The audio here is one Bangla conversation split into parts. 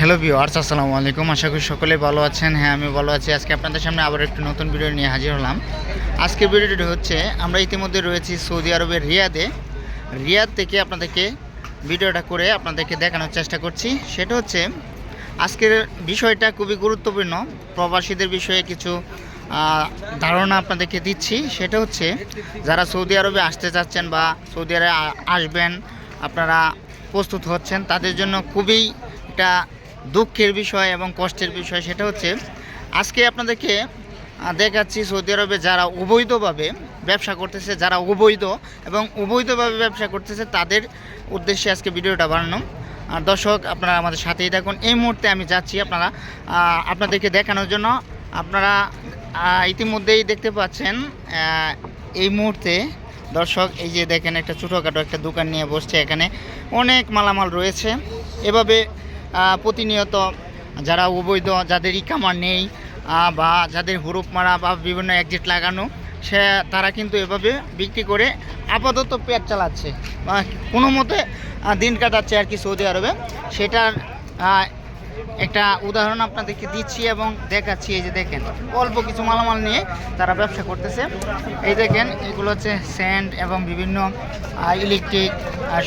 হ্যালো ভিউয়ার্স আসসালামু আলাইকুম। আশা করি সকলে ভালো আছেন। হ্যাঁ আমি ভালো আছি। আজকে আপনাদের সামনে আবার একটি নতুন ভিডিও নিয়ে হাজির হলাম। আজকের ভিডিওটি হচ্ছে, আমরা ইতিমধ্যে রয়েছি সৌদি আরবের রিয়াদে। রিয়াদ থেকে আপনাদেরকে ভিডিওটা করে আপনাদেরকে দেখানোর চেষ্টা করছি। সেটা হচ্ছে, আজকের বিষয়টা খুবই গুরুত্বপূর্ণ। প্রবাসীদের বিষয়ে কিছু ধারণা আপনাদেরকে দিচ্ছি। সেটা হচ্ছে, যারা সৌদি আরবে আসতে চাচ্ছেন বা সৌদি আরবে আসবেন, আপনারা প্রস্তুত হচ্ছেন, তাদের জন্য খুবই একটা দুঃখের বিষয় এবং কষ্টের বিষয় সেটা হচ্ছে, আজকে আপনাদেরকে দেখাচ্ছি সৌদি আরবে যারা অবৈধভাবে ব্যবসা করতেছে, যারা অবৈধ এবং অবৈধভাবে ব্যবসা করতেছে, তাদের উদ্দেশ্যে আজকে ভিডিওটা বানানো। আর দর্শক, আপনারা আমাদের সাথেই থাকুন। এই মুহূর্তে আমি যাচ্ছি আপনারা আপনাদেরকে দেখানোর জন্য। আপনারা ইতিমধ্যেই দেখতে পাচ্ছেন এই মুহূর্তে দর্শক, এই যে দেখেন একটা ছোটোখাটো একটা দোকান নিয়ে বসছে এখানে। অনেক মালামাল রয়েছে। এভাবে প্রতিনিয়ত যারা অবৈধ, যাদের ইকামা নেই বা যাদের হুরুপ মারা বা বিভিন্ন এক্সিট লাগানো, সে তারা কিন্তু এভাবে বিক্রি করে আপাতত পেট চালাচ্ছে। বা কোনো মতে দিন কাটাচ্ছে আর কি সৌদি আরবে। সেটার একটা উদাহরণ আপনাদেরকে দিচ্ছি এবং দেখাচ্ছি। এই যে দেখেন, অল্প কিছু মালামাল নিয়ে তারা ব্যবসা করতেছে। এই দেখেন, এগুলো হচ্ছে স্যান্ড এবং বিভিন্ন ইলেকট্রিক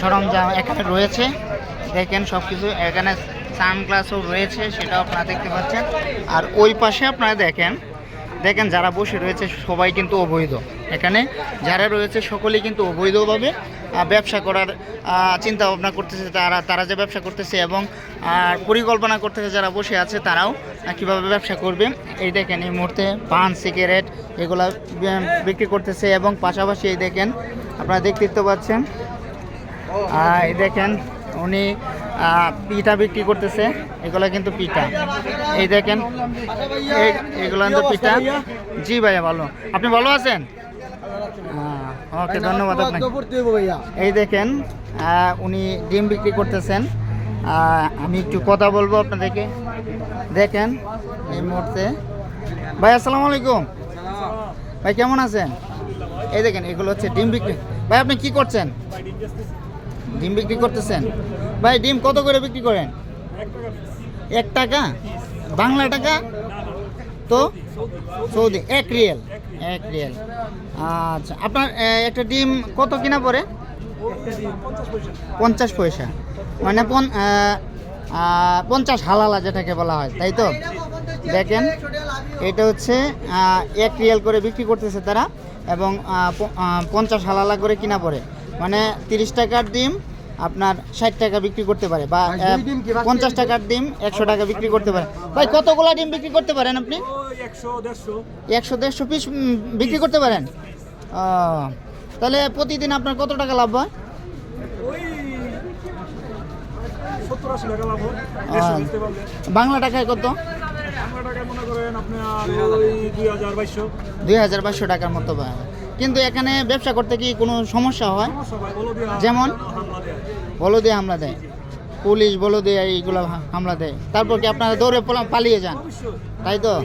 সরঞ্জাম এখানে রয়েছে। দেখেন সব কিছু এখানে সানগ্লাসও রয়েছে, সেটাও আপনারা দেখতে পাচ্ছেন। আর ওই পাশে আপনারা দেখেন দেখেন যারা বসে রয়েছে, সবাই কিন্তু অবৈধ। এখানে যারা রয়েছে, সকলেই কিন্তু অবৈধভাবে ব্যবসা করার চিন্তা ভাবনা করতেছে, তারা তারা যে ব্যবসা করতেছে এবং, আর পরিকল্পনা করতেছে, যারা বসে আছে, তারাও কীভাবে ব্যবসা করবে। এই দেখেন, এই মুহূর্তে পান, সিগারেট, এগুলা বিক্রি করতেছে এবং পাশাপাশি এই দেখেন, আপনারা দেখতে পাচ্ছেন এই দেখেন, উনি পিঠা বিক্রি করতেছে। এগুলো কিন্তু পিঠা। এই দেখেন এগুলো কিন্তু পিঠা। জি ভাইয়া, ভালো। আপনি ভালো আছেন? ওকে, ধন্যবাদ এই দেখেন উনি ডিম বিক্রি করতেছেন। আমি একটু কথা বলব আপনাদেরকে। দেখেন, এই মুহূর্তে। ভাই, আসসালামু আলাইকুম। ভাই, কেমন আছেন? এই দেখেন, এগুলো হচ্ছে ডিম বিক্রি। ভাই, আপনি কি করছেন? ডিম বিক্রি করতেছেন? ভাই, ডিম কত করে বিক্রি করেন? এক টাকা? বাংলা টাকা? তো? সৌদি, এক রিয়েল এক রিয়েল। আচ্ছা আপনার একটা ডিম কত কিনা পরে পঞ্চাশ পয়সা। মানে পঞ্চাশ হালালা যেটাকে বলা হয়, তাই তো? দেখেন, এটা হচ্ছে এক রিয়েল করে বিক্রি করতেছে তারা, এবং পঞ্চাশ হালালা করে কিনা পড়ে। মানে তিরিশ টাকার ডিম আপনার ষাট টাকা বিক্রি করতে পারে বা পঞ্চাশ টাকার ডিম একশো টাকা বিক্রি করতে পারে। ভাই কতগুলা ডিম বিক্রি করতে পারেন আপনি? একশো দেড়শো পিস বিক্রি করতে পারেন? তাহলে প্রতিদিন আপনার কত টাকা লাভ হয়? বাংলা টাকায় কত? দুই হাজার বাইশশো। টাকার মতো পায় কিন্তু এখানে ব্যবসা করতে কি কোনো সমস্যা হয়? যেমন? হামলা বলো দিয়ে হামলা দেয়, পুলিশ বলো দিয়ে এইগুলো হামলা দেয়। তারপর কি আপনারা দৌড়ে পলা- পালিয়ে যান? তাই তো।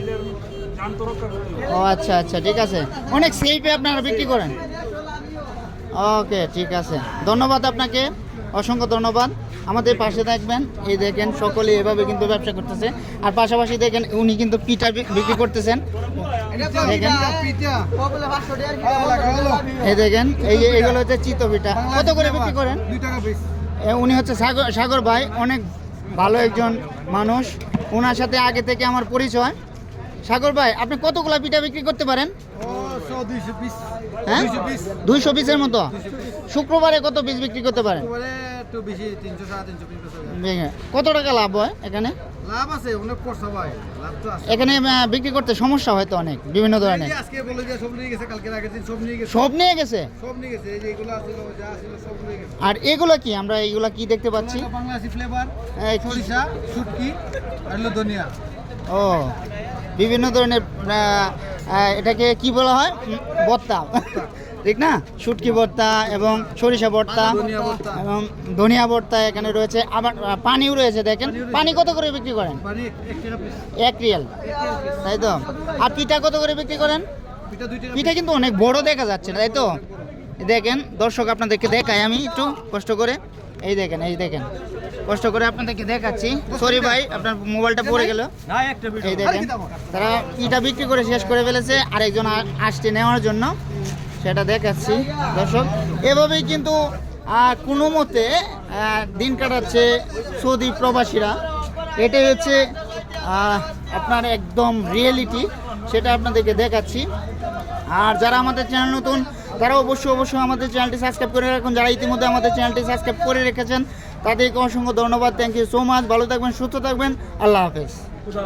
ও আচ্ছা আচ্ছা ঠিক আছে। অনেক সেফে আপনারা বিক্রি করেন। ওকে, ঠিক আছে। ধন্যবাদ আপনাকে। অসংখ্য ধন্যবাদ। আমাদের পাশে থাকবেন এই দেখেন সকলে এভাবে কিন্তু ব্যবসা করতেছে। আর পাশাপাশি দেখেন উনি কিন্তু পিঠা বিক্রি করতেছেন। দেখেন। এই দেখেন এই যে এগুলো হচ্ছে চিতো পিঠা। কত করে বিক্রি করেন? উনি হচ্ছে সাগর সাগর ভাই অনেক ভালো একজন মানুষ। ওনার সাথে আগে থেকে আমার পরিচয়। সাগর ভাই আপনি কতগুলো পিঠা বিক্রি করতে পারেন? হ্যাঁ? দুইশো পিসের মতো? শুক্রবারে কত পিস বিক্রি করতে পারেন? ভেঙে। কত টাকা লাভ হয় এখানে? লাভ আছে অনেক ভাই লাভ তো আছে। এখানে বিক্রি করতে সমস্যা হয় তো অনেক বিভিন্ন ধরনের। আজকে বলে যে সব নিয়ে গেছে আগের দিন সব নিয়ে গেছে। সব নিয়ে গেছে? সব নিয়ে গেছে এই যে এগুলো আছিল যা সব নিয়ে গেছে। আর এগুলো কি? আমরা এইগুলা কি দেখতে পাচ্ছি? বাংলাদেশি ফ্লেভার সরিষা শুটকি আর হলো ধনিয়া। ও বিভিন্ন ধরনের এটাকে কি বলা হয়? ভর্তা ঠিক না? শুটকি ভর্তা এবং সরিষা ভর্তা এবং ধনিয়া ভর্তা এখানে রয়েছে। আবার পানিও রয়েছে দেখেন। পানি কত করে বিক্রি করেন? এক রিয়াল। তাই তো? আর পিঠা কত করে বিক্রি করেন? পিঠা কিন্তু অনেক বড় দেখা যাচ্ছে তাই তো? দেখেন দর্শক আপনাদেরকে দেখাই আমি একটু কষ্ট করে। এই দেখেন এই দেখেন। কষ্ট করে আপনাদেরকে দেখাচ্ছি। সরি ভাই আপনার মোবাইলটা পড়ে গেল। এই দেখেন তারা ইটা বিক্রি করে শেষ করে ফেলেছে আরেকজন আসছে নেওয়ার জন্য। সেটা দেখাচ্ছি। দর্শক, এভাবেই কিন্তু কোনো মতে দিন কাটাচ্ছে সৌদি প্রবাসীরা। এটাই হচ্ছে আপনার একদম রিয়েলিটি সেটা আপনাদেরকে দেখাচ্ছি। আর যারা আমাদের চ্যানেল নতুন, তারা অবশ্যই অবশ্যই আমাদের চ্যানেলটি সাবস্ক্রাইব করে রাখুন। যারা ইতিমধ্যে আমাদের চ্যানেলটি সাবস্ক্রাইব করে রেখেছেন, তাদেরকে অসংখ্য ধন্যবাদ। থ্যাংক ইউ সো মাচ ভালো থাকবেন, সুস্থ থাকবেন। আল্লাহ হাফেজ।